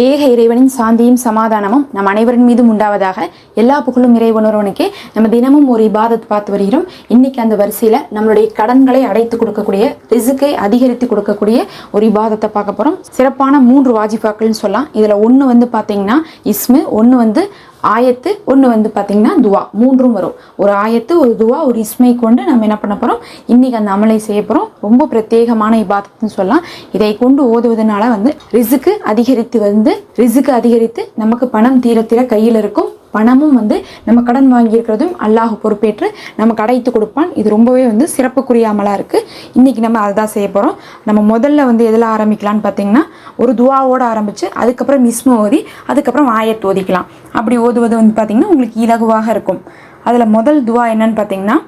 ஏக இறைவனின் சாந்தியும் சமாதானமும் நம் அனைவரின் மீதும் உண்டாவதாக எல்லா புகழும் இறைவனொருவனுக்கே நம்ம தினமும் ஒரு இபாதத் பார்த்து வருகிறோம். இன்னைக்கு அந்த வரிசையில் நம்மளுடைய கடன்களை அடைத்து கொடுக்கக்கூடிய ரிசுக்கை அதிகரித்து கொடுக்கக்கூடிய ஒரு இபாதத்தை பார்க்க போகிறோம் சிறப்பான மூன்று வாஜிபாக்கள்னு சொல்லலாம். இதில் ஒன்று வந்து பார்த்தீங்கன்னா இஸ்மு ஒன்று வந்து ஆயத்து ஒன்று வந்து பார்த்தீங்கன்னா துவா. மூன்றும் வரும். ஒரு ஆயத்து ஒரு துவா ஒரு இஸ்மை கொண்டு நம்ம என்ன பண்ண போகிறோம் இன்னைக்கு அந்த அமலை செய்ய போகிறோம் ரொம்ப பிரத்யேகமான இபாதத்துன்னு சொல்லலாம். இதை கொண்டு ஓதுவதனால வந்து ரிசுக்கு அதிகரித்து வந்து ரிசுக்கு அதிகரித்து நமக்கு பணம் தீர தீர கையில் இருக்கும். பணமும் வந்து நம்ம கடன் வாங்கியிருக்கிறதும் அல்லாஹ் பொறுப்பேற்று நமக்கு அடைத்து கொடுப்பான். இது ரொம்பவே வந்து சிறப்புக்குரிய அமலாக இருக்குது இன்றைக்கி நம்ம அதை தான் செய்ய போகிறோம் நம்ம முதல்ல வந்து எதில் ஆரம்பிக்கலாம்னு பார்த்தீங்கன்னா ஒரு துவாவோடு ஆரம்பித்து அதுக்கப்புறம் மிஸ்மு ஓதி அதுக்கப்புறம் ஆயத்து ஓதிக்கலாம். அப்படி ஓதுவது வந்து பார்த்திங்கன்னா உங்களுக்கு இலகுவாக இருக்கும். அதில் முதல் துவா என்னன்னு பார்த்தீங்கன்னா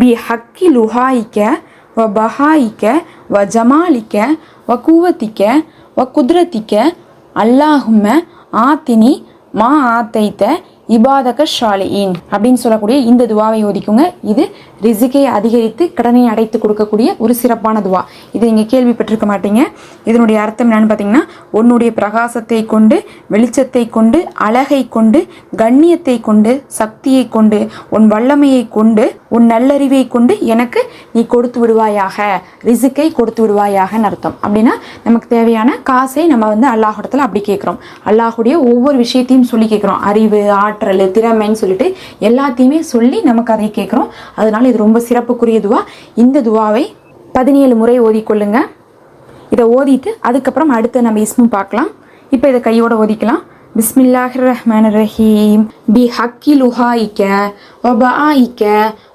பி ஹக்கி லுஹாயிக்க வ பஹாயிக்க வ ஜமாலிக்க வ கூவத்திக்க வ குதிரத்திக்க அல்லாஹும்ம ஆத்தினி மா ஆத்தைத்த இபாதக ஷாலியின் அப்படின்னு சொல்லக்கூடிய இந்த துவாவை ஒதிக்குங்க இது ரிசிக்கை அதிகரித்து கடனை அடைத்து கொடுக்கக்கூடிய ஒரு சிறப்பான துவா. இது நீங்கள் கேள்விப்பட்டிருக்க மாட்டீங்க. இதனுடைய அர்த்தம் என்னன்னு பார்த்தீங்கன்னா உன்னுடைய பிரகாசத்தை கொண்டு வெளிச்சத்தை கொண்டு அழகை கொண்டு கண்ணியத்தை கொண்டு சக்தியை கொண்டு உன் வல்லமையை கொண்டு உன் நல்லறிவை கொண்டு எனக்கு நீ கொடுத்து விடுவாயாக ரிசுக்கை கொடுத்து விடுவாயாகன்னு அர்த்தம். அப்படின்னா நமக்கு தேவையான காசை நம்ம வந்து அல்லாஹிடத்தில் அப்படி கேட்குறோம். அல்லாஹுடைய ஒவ்வொரு விஷயத்தையும் சொல்லி கேட்குறோம். அறிவு ஆற்றல் திறமைன்னு சொல்லிட்டு எல்லாத்தையுமே சொல்லி நமக்கு அதை கேட்குறோம். அதனால இது ரொம்ப சிறப்புக்குரிய துவா. இந்த துவாவை பதினேழு முறை ஓதிக்கொள்ளுங்க. இதை ஓதிட்டு அதுக்கப்புறம் அடுத்து நம்ம இஸ்மும் பார்க்கலாம். இப்போ இதை கையோட ஓதிக்கலாம். பிஸ்மில்லாஹிர் ரஹ்மான் ரஹீம். பி ஹக்கி லுஹாயிக்க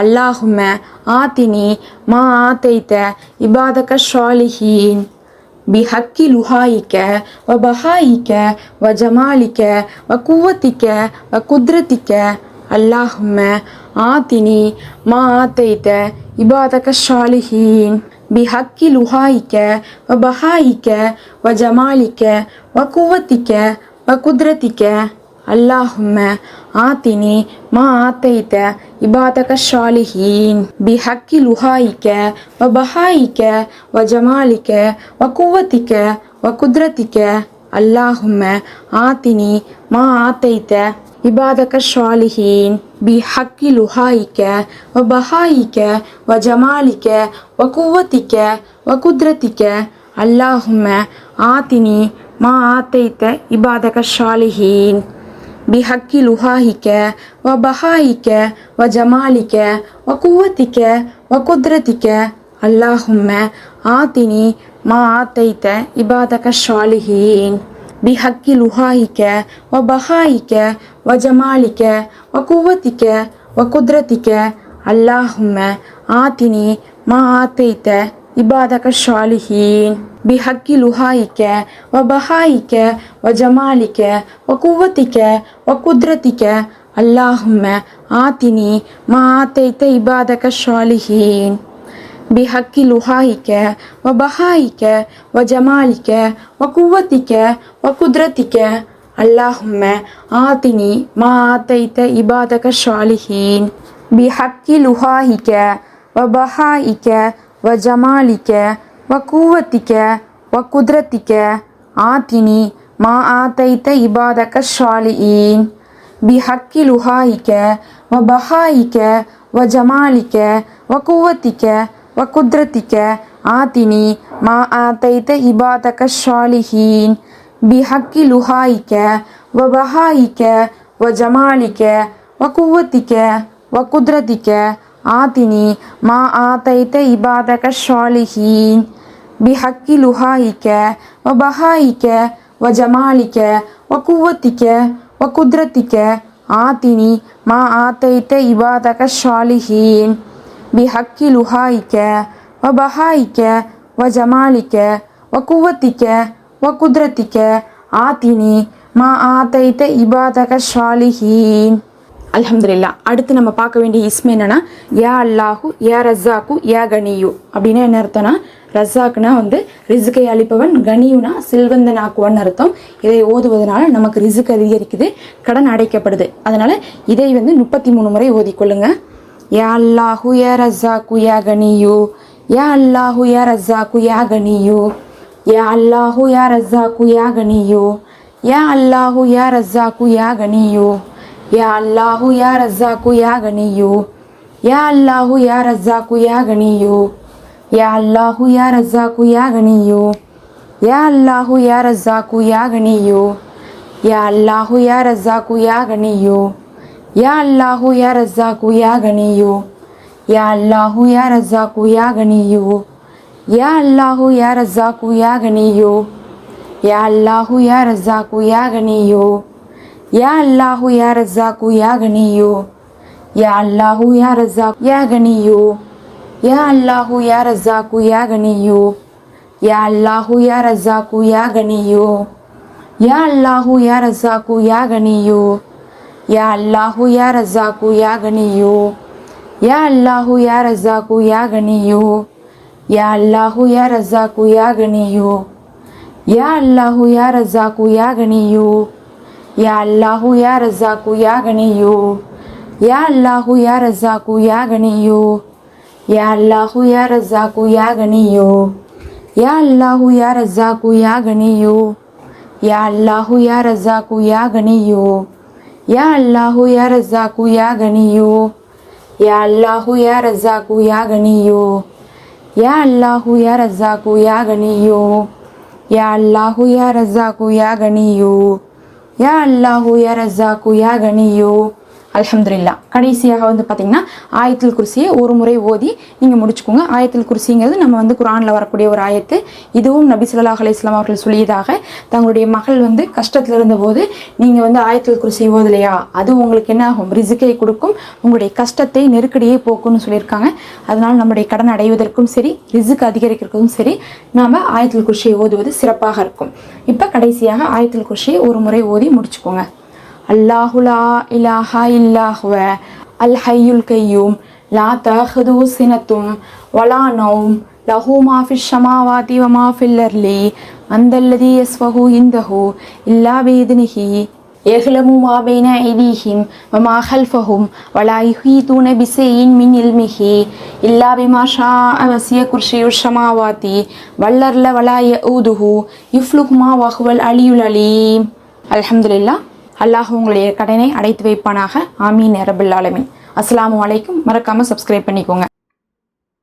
அல்லாஹும ஆத்தினி மா ஆத்தைத்த இபாதக ஷாலிஹீன். பிஹக்கி லுஹாயிக்க வ பஹாயிக்க வ ஜமாலிக்க வ குவத்திக்க வ குத்ரத்திக்க அல்லாஹும ஆத்தினி மா ஆத்தைத்த இபாதக ஷாலிஹீன். பிஹக்கி லுஹாயிக்க வ பஹாயிக்க வ ஜமாலிக்க வ குவத்திக்க வ குத்ரத்திக்க அல்லாஹும்ம ஆத்தினி மா ஆத்தைத்த இபாதக ஷாலிஹீன் பி ஹக்கி லுஹாயிக்க வ பஹாயிக்க வ ஜமாலிக்க வ குவத்திக்க வ குதிரத்திக்க அல்லாஹும்ம ஆத்தினி மா ஆத்தைத்த இபாதக ஷாலிஹீன் பி ஹக்கி லுஹாயிக்க வ பஹாயிக்க வ ஜமாலிக்க வ குவத்திக்க வ குதிரத்திக்க அல்லாஹும்ம ஆத்தினி மா ஆத்தைத்த இபாதக ஷாலிஹீன் பிஹக்கி லுஹாஹிக்க வ பஹாயிக்க வ ஜமாலிக்க வ குவத்திக்க வ குத்ரத்திக்க அல்லாஹும்ம ஆத்தினி மா ஆத்தைத்த இபாதக ஷாலிஹீன் பிஹக்கி லுஹாஹிக்க வ பஹாயிக்க வ ஜமாலிக்க வ குவத்திக்க வ குத்ரத்திக்க அல்லாஹும்ம ஆத்தினி மா ஆத்தைத்த இபாதக ஷாலிஹீன் பிஹக்கி லுஹாயிக்க வ பஹாயிக்க வ ஜமாலிக்க வ குவத்திக்க வ குத்ரத்திக்க அல்லாஹும்ம ஆத்தினி மா ஆத்தைத்த இபாதக ஷாலிஹீன் பிஹக்கி லுஹாயிக்க வ பஹாயிக்க வ ஜமாலிக்க வ குவத்திக்க வ குத்ரத்திக்க அல்லாஹும்ம ஆத்தினி மா ஆத்தைத்த இபாதக ஷாலிஹீன் பிஹக்கி லுஹாயிக்க வ பஹாயிக்க வ ஜமாலிக்க வ கூவத்திக்க வ குதிரத்திக்க ஆத்தினி மா ஆத்தைத்த இபாதக ஷாலியின் பிஹக்கி லுஹாயிக்க வ பஹாயிக்க வ ஜமாலிக்க வ கூவத்திக்க வ குதிரத்திக்க ஆத்தினி மா ஆத்தைத்த இபாதக ஷாலிஹீன். பிஹக்கி லுஹாயிக்க வ பஹாயிக்க வ ஜமாலிக்க வ கூவத்திக்க வ குதிரத்திக்க آتني ما آتيت عبادك الصالحين بحق لهائك وبهائك وجمالك وقوتك وقدرتك آتني ما آتيت عبادك الصالحين بحق لهائك وبهائك وجمالك وقوتك وقدرتك آتني ما آتيت عبادك الصالحين அலமதுல்லா அடுத்து நம்ம பார்க்க வேண்டிய இஸ்மு என்னன்னா யா அல்லாஹு யா ரஸ்ஸாக்கு யா கனியு. அப்படின்னா என்ன அர்த்தம்னா ரஸ்ஸாக்குனா வந்து ரிசுக்கை அளிப்பவன் கனியுனா செல்வந்தன் ஆக்குவன் அர்த்தம். இதை ஓதுவதனால நமக்கு ரிசுக்கு அதிகரிக்குது கடன் அடைக்கப்படுது. அதனால இதை வந்து முப்பத்தி மூணு முறை ஓதிக்கொள்ளுங்க. யா அல்லாஹு ஏ ரஸ்ஸாக்கு யா கனியு. யா அல்லாஹு யா ரஸ்ஸாக்கு யா கனியு. யா அல்லாஹு யா ரஸ்ஸாக்கு யா கனியு. யா அல்லாஹு யா ரஸ்ஸாக்கு யா கனியோ. या अल्लाहू या रज्जाकू या गणियू। या अल्लाहू या रज्जाकू या गणियू। या अल्लाहू या रज्जाकू या गणियू। या अल्लाहू या रज्जाकू या गणियू। या अल्लाहू या रज्जाकू या गणियू। या अल्लाहू या रज्जाकू या गणियू। या अल्लाहू या रज्जाकू या गणियू। या अल्लाहू या रज्जाकू या गणियू। या अल्लाहू या रज्जाकू या गणियू। या अल्लाहू या रजाकू या गणियो या अल्लाहू या रजाकू या गणियो या अल्लाहू या रजाकू या गणियो या अल्लाहू या रजाकू या गणियो या अल्लाहू या रजाकू या गणियो या अल्लाहू या रजाकू या गणियो या अल्लाहू या रजाकू या गणियो या अल्लाहू या रजाकू या गणियो या अल्लाहू या रजाकू या गणियो या अल्लाहू या रजाकू या गणियू। या अल्लाहू या रजाकू या गणियू। या अल्लाहू या रजाकू या गणियू। या अल्लाहू या रजाकू या गणियू। या अल्लाहू या रजाकू या गणियू। या अल्लाहू या रजाकू या गणियू। या अल्लाहू या रजाकू या गणियू। या अल्लाहू या रजाकू या गणियू। या अल्लाहू या रजाकू या गणियू। या अल्लाहू या रज्जाकू या गणियू அல்ஹம்துலில்லா. கடைசியாக வந்து பார்த்தீங்கன்னா ஆயத்தில் குருசியை ஒரு முறை ஓதி நீங்கள் முடிச்சுக்கோங்க. ஆயத்தில் குருசிங்கிறது நம்ம வந்து குரானில் வரக்கூடிய ஒரு ஆயத்து. இதுவும் நபி ஸல்லல்லாஹு அலையம் அவர்கள் சொல்லியதாக தங்களுடைய மகள் வந்து கஷ்டத்தில் இருந்தபோது நீங்கள் வந்து ஆயத்தில் குருசி ஓதலையா? அது உங்களுக்கு என்ன ஆகும்? ரிசுக்கை கொடுக்கும். உங்களுடைய கஷ்டத்தை நெருக்கடியை போக்கும்னு சொல்லியிருக்காங்க. அதனால் நம்முடைய கடன் அடைவதற்கும் சரி ரிசுக்கு அதிகரிக்கிறதுக்கும் சரி நாம் ஆயத்தில் குர்சியை ஓதுவது சிறப்பாக இருக்கும். இப்போ கடைசியாக ஆயத்தில் குர்சியை ஒரு முறை ஓதி முடிச்சுக்கோங்க. അള്ളാഹുലാ لا ഇല്ലാഹുവ. അൽ ولا نوم له ما في വലാ وما في الأرض من ذا الذي يسفه عنده إلا بإذنه يعلم ما بين أيديهم وما خلفهم ولا يحيطون بشيء من علمه إلا بما شاء وسع كرسي السماوات والأرض ولا يؤوده يفلك ما وهو العلي العليم الحمد لله அல்லாஹ் உங்களுடைய கடனை அடைத்து வைப்பானாக. ஆமீன் அரபுல்லாலமின் அஸ்லாம் அஸ்ஸலாமு அலைக்கும். மறக்காமல் சப்ஸ்கிரைப் பண்ணிக்கோங்க.